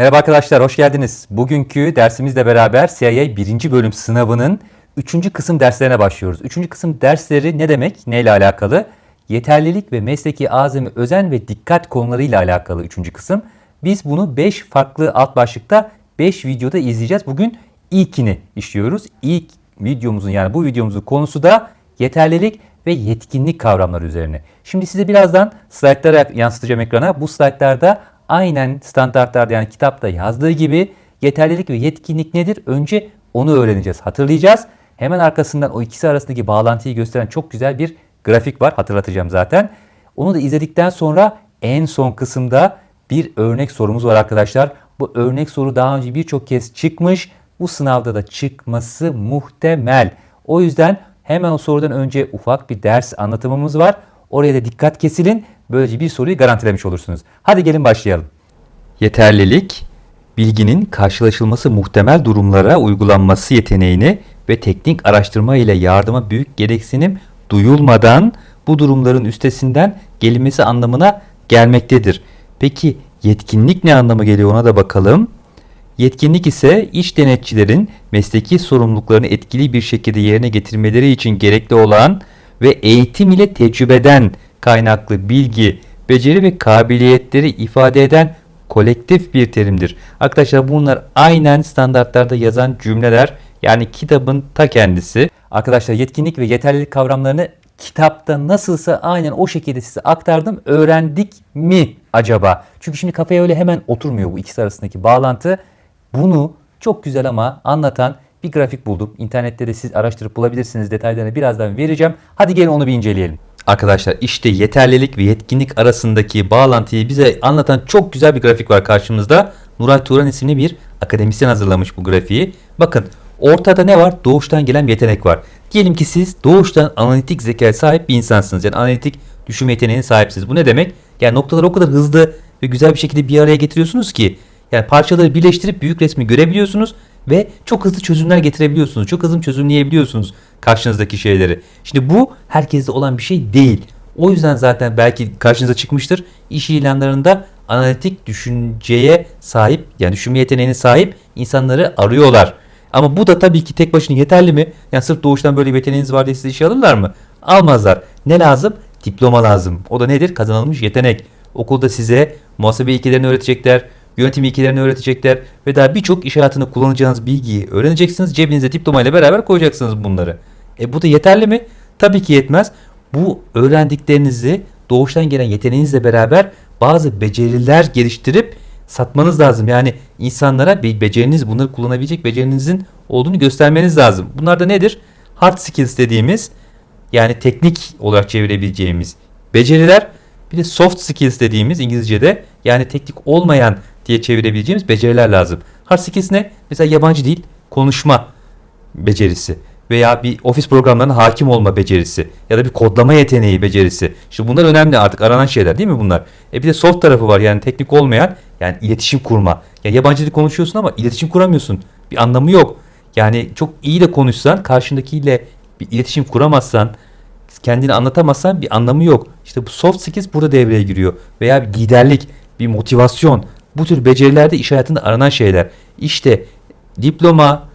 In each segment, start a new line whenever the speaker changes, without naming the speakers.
Merhaba arkadaşlar, hoş geldiniz. Bugünkü dersimizle beraber CIA 1. bölüm sınavının 3. kısım derslerine başlıyoruz. 3. kısım dersleri ne demek, neyle alakalı? Yeterlilik ve mesleki azami özen ve dikkat konularıyla alakalı 3. kısım. Biz bunu 5 farklı alt başlıkta 5 videoda izleyeceğiz. Bugün ilkini işliyoruz. İlk videomuzun yani bu videomuzun konusu da yeterlilik ve yetkinlik kavramları üzerine. Şimdi size birazdan slaytlara yansıtacağım ekrana. Bu slaytlarda aynen standartlarda yani kitapta yazdığı gibi yeterlilik ve yetkinlik nedir? Önce onu öğreneceğiz, hatırlayacağız. Hemen arkasından o ikisi arasındaki bağlantıyı gösteren çok güzel bir grafik var. Hatırlatacağım zaten. Onu da izledikten sonra en son kısımda bir örnek sorumuz var arkadaşlar. Bu örnek soru daha önce birçok kez çıkmış. Bu sınavda da çıkması muhtemel. O yüzden hemen o sorudan önce ufak bir ders anlatımımız var. Oraya da dikkat kesilin. Böylece bir soruyu garantilemiş olursunuz. Hadi gelin başlayalım. Yeterlilik, bilginin karşılaşılması muhtemel durumlara uygulanması yeteneğini ve teknik araştırma ile yardıma büyük gereksinim duyulmadan bu durumların üstesinden gelinmesi anlamına gelmektedir. Peki yetkinlik ne anlama geliyor ona da bakalım. Yetkinlik ise iş denetçilerin mesleki sorumluluklarını etkili bir şekilde yerine getirmeleri için gerekli olan ve eğitim ile tecrübeden kaynaklı bilgi, beceri ve kabiliyetleri ifade eden kolektif bir terimdir. Arkadaşlar bunlar aynen standartlarda yazan cümleler yani kitabın ta kendisi. Arkadaşlar yetkinlik ve yeterlilik kavramlarını kitapta nasılsa aynen o şekilde size aktardım. Öğrendik mi acaba? Çünkü şimdi kafaya öyle hemen oturmuyor bu ikisi arasındaki bağlantı. Bunu çok güzel ama anlatan bir grafik buldum. İnternette de siz araştırıp bulabilirsiniz. Detaylarını birazdan vereceğim. Hadi gelin onu bir inceleyelim. Arkadaşlar işte yeterlilik ve yetkinlik arasındaki bağlantıyı bize anlatan çok güzel bir grafik var karşımızda. Nuray Turan isimli bir akademisyen hazırlamış bu grafiği. Bakın ortada ne var? Doğuştan gelen bir yetenek var. Diyelim ki siz doğuştan analitik zekaya sahip bir insansınız. Yani analitik düşünme yeteneğine sahipsiniz. Bu ne demek? Yani noktaları o kadar hızlı ve güzel bir şekilde bir araya getiriyorsunuz ki yani parçaları birleştirip büyük resmi görebiliyorsunuz ve çok hızlı çözümler getirebiliyorsunuz. Çok hızlı çözümleyebiliyorsunuz karşınızdaki şeyleri. Şimdi bu herkeste olan bir şey değil. O yüzden zaten belki karşınıza çıkmıştır. İş ilanlarında analitik düşünceye sahip yani düşünme yeteneğine sahip insanları arıyorlar. Ama bu da tabii ki tek başına yeterli mi? Yani sırf doğuştan böyle bir yeteneğiniz var diye sizi işe alırlar mı? Almazlar. Ne lazım? Diploma lazım. O da nedir? Kazanılmış yetenek. Okulda size muhasebe ilkelerini öğretecekler, yönetim ilkelerini öğretecekler ve daha birçok iş hayatında kullanacağınız bilgiyi öğreneceksiniz. Cebinize diploma ile beraber koyacaksınız bunları. E bu da yeterli mi? Tabii ki yetmez. Bu öğrendiklerinizi doğuştan gelen yeteneğinizle beraber bazı beceriler geliştirip satmanız lazım. Yani insanlara bir beceriniz, bunları kullanabilecek becerinizin olduğunu göstermeniz lazım. Bunlar da nedir? Hard skills dediğimiz yani teknik olarak çevirebileceğimiz beceriler. Bir de soft skills dediğimiz İngilizce'de yani teknik olmayan diye çevirebileceğimiz beceriler lazım. Hard skills ne? Mesela yabancı dil konuşma becerisi veya bir ofis programlarına hakim olma becerisi ya da bir kodlama yeteneği becerisi. Şimdi bunlar önemli artık aranan şeyler değil mi bunlar? E bir de soft tarafı var yani teknik olmayan yani iletişim kurma. Ya yabancı dil konuşuyorsun ama iletişim kuramıyorsun. Bir anlamı yok. Yani çok iyi de konuşsan karşındakiyle bir iletişim kuramazsan kendini anlatamazsan bir anlamı yok. İşte bu soft skills burada devreye giriyor. Veya bir liderlik, bir motivasyon. Bu tür becerilerde iş hayatında aranan şeyler. İşte diploma,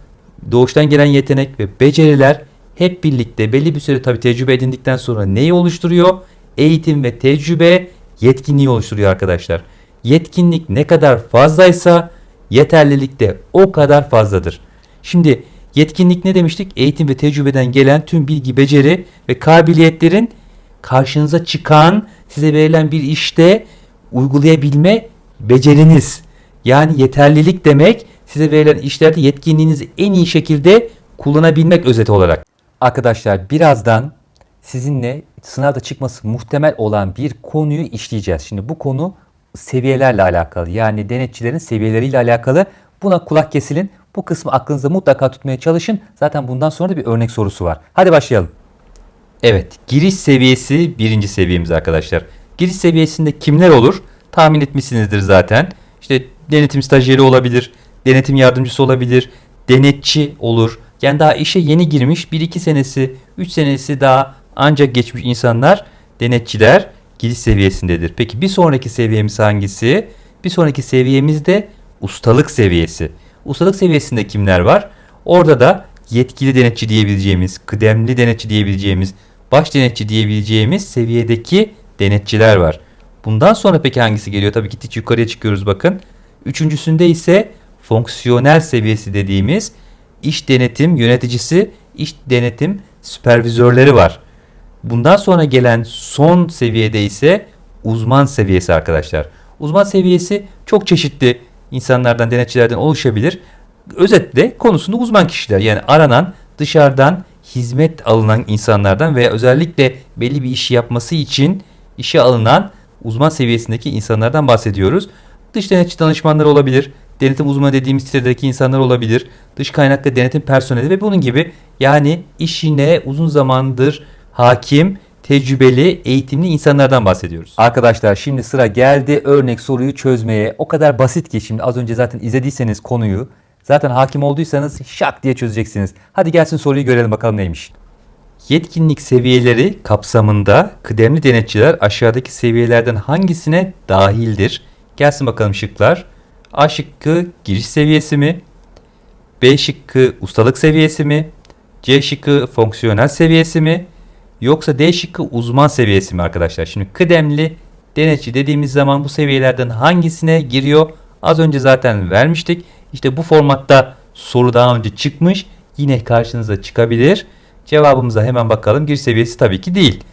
doğuştan gelen yetenek ve beceriler hep birlikte belli bir süre tabii tecrübe edindikten sonra neyi oluşturuyor? Eğitim ve tecrübe yetkinliği oluşturuyor arkadaşlar. Yetkinlik ne kadar fazlaysa yeterlilik de o kadar fazladır. Şimdi yetkinlik ne demiştik? Eğitim ve tecrübeden gelen tüm bilgi, beceri ve kabiliyetlerin karşınıza çıkan, size verilen bir işte uygulayabilme beceriniz. Yani yeterlilik demek size verilen işlerde yetkinliğinizi en iyi şekilde kullanabilmek özeti olarak. Arkadaşlar birazdan sizinle sınavda çıkması muhtemel olan bir konuyu işleyeceğiz. Şimdi bu konu seviyelerle alakalı. Yani denetçilerin seviyeleriyle alakalı. Buna kulak kesilin. Bu kısmı aklınızda mutlaka tutmaya çalışın. Zaten bundan sonra da bir örnek sorusu var. Hadi başlayalım. Evet, giriş seviyesi birinci seviyemiz arkadaşlar. Giriş seviyesinde kimler olur? Tahmin etmişsinizdir zaten. İşte denetim stajyeri olabilir, denetim yardımcısı olabilir, denetçi olur. Yani daha işe yeni girmiş 1-2 senesi, 3 senesi daha ancak geçmiş insanlar denetçiler giriş seviyesindedir. Peki bir sonraki seviyemiz hangisi? Bir sonraki seviyemiz de ustalık seviyesi. Ustalık seviyesinde kimler var? Orada da yetkili denetçi diyebileceğimiz, kıdemli denetçi diyebileceğimiz, baş denetçi diyebileceğimiz seviyedeki denetçiler var. Bundan sonra peki hangisi geliyor? Tabii gittikçe yukarıya çıkıyoruz bakın. Üçüncüsünde ise fonksiyonel seviyesi dediğimiz iş denetim yöneticisi, iş denetim süpervizörleri var. Bundan sonra gelen son seviyede ise uzman seviyesi arkadaşlar. Uzman seviyesi çok çeşitli insanlardan, denetçilerden oluşabilir. Özetle konusunda uzman kişiler yani aranan dışarıdan hizmet alınan insanlardan veya özellikle belli bir işi yapması için işe alınan uzman seviyesindeki insanlardan bahsediyoruz. Dış denetçi danışmanları olabilir. Denetim uzmanı dediğimiz sitedeki insanlar olabilir. Dış kaynaklı denetim personeli ve bunun gibi yani işine uzun zamandır hakim, tecrübeli, eğitimli insanlardan bahsediyoruz. Arkadaşlar şimdi sıra geldi örnek soruyu çözmeye. O kadar basit ki şimdi az önce zaten izlediyseniz konuyu zaten hakim olduysanız şak diye çözeceksiniz. Hadi gelsin soruyu görelim bakalım neymiş. Yetkinlik seviyeleri kapsamında kıdemli denetçiler aşağıdaki seviyelerden hangisine dahildir? Gelsin bakalım şıklar. A şıkkı giriş seviyesi mi? B şıkkı ustalık seviyesi mi? C şıkkı fonksiyonel seviyesi mi? Yoksa D şıkkı uzman seviyesi mi arkadaşlar? Şimdi kıdemli denetçi dediğimiz zaman bu seviyelerden hangisine giriyor? Az önce zaten vermiştik. İşte bu formatta soru daha önce çıkmış. Yine karşınıza çıkabilir. Cevabımıza hemen bakalım. Giriş seviyesi tabii ki değil.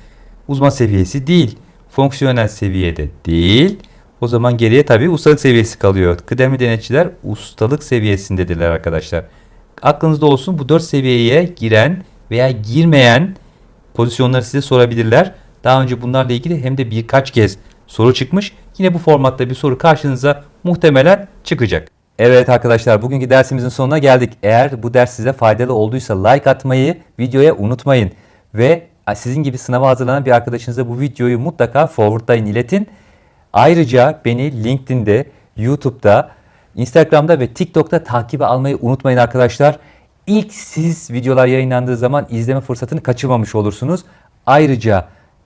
Uzman seviyesi değil. Fonksiyonel seviyede değil. O zaman geriye tabii ustalık seviyesi kalıyor. Kıdemli denetçiler ustalık seviyesindedirler arkadaşlar. Aklınızda olsun bu 4 seviyeye giren veya girmeyen pozisyonları size sorabilirler. Daha önce bunlarla ilgili hem de birkaç kez soru çıkmış. Yine bu formatta bir soru karşınıza muhtemelen çıkacak. Evet arkadaşlar bugünkü dersimizin sonuna geldik. Eğer bu ders size faydalı olduysa like atmayı videoya unutmayın. Ve sizin gibi sınava hazırlanan bir arkadaşınıza bu videoyu mutlaka forwardlayın, iletin. Ayrıca beni LinkedIn'de, YouTube'da, Instagram'da ve TikTok'ta takibe almayı unutmayın arkadaşlar. İlk siz videolar yayınlandığı zaman izleme fırsatını kaçırmamış olursunuz. Ayrıca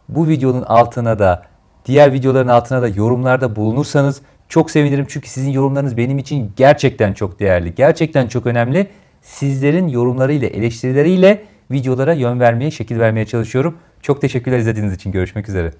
bu videonun altına da diğer videoların altına da yorumlarda bulunursanız çok sevinirim. Çünkü sizin yorumlarınız benim için gerçekten çok değerli. Gerçekten çok önemli. Sizlerin yorumlarıyla, eleştirileriyle videolara yön vermeye, şekil vermeye çalışıyorum. Çok teşekkürler izlediğiniz için. Görüşmek üzere.